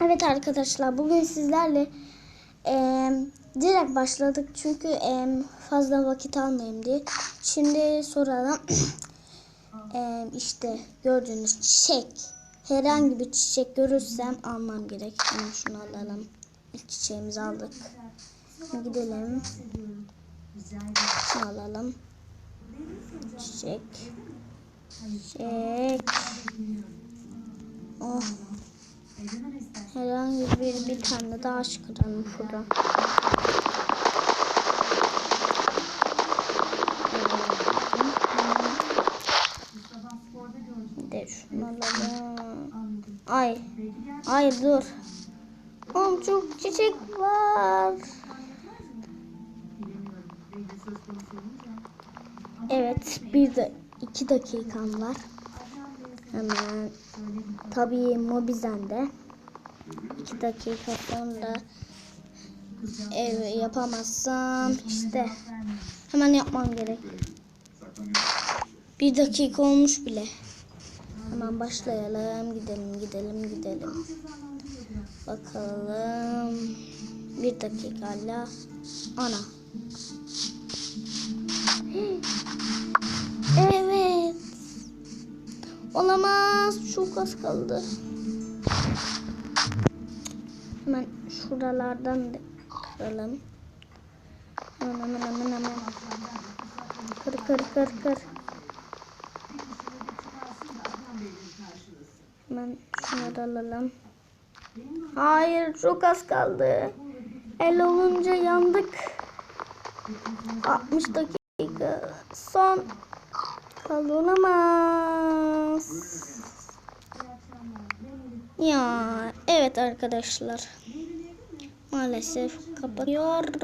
Evet arkadaşlar bugün sizlerle eee, direkt başladık çünkü eee, fazla vakit almayayım diye. Şimdi soralım. Eee, işte gördüğünüz çiçek. Herhangi bir çiçek görürsem almam gerek. Hemen şunu alalım. İlk çiçeğimizi aldık. Gidelim. Şunu alalım. Çiçek. Çiçek. Oh. Herhangi bir bir tane daha çıkaralım şuradan. De şunu alalım. Ay. Ay dur. Oğlum çok çiçek var. Evet bir de iki dakikam var. Hemen tabii Mobizen'de iki dakika sonra ev yapamazsam işte hemen yapmam gerek. Bir dakika olmuş bile. Hemen başlayalım. Gidelim, gidelim, gidelim. Bakalım. Bir dakikayla. Ana. Evet. Olamaz. Çok az kaldı. Hemen şuralardan da kıralım. Hemen hemen hemen hemen. Kır kır kır kır. Hemen şunları alalım. Hayır çok az kaldı. El olunca yandık. 60 dakika. Son kaldı olamaz. Ya evet arkadaşlar. Maalesef kapatıyorum.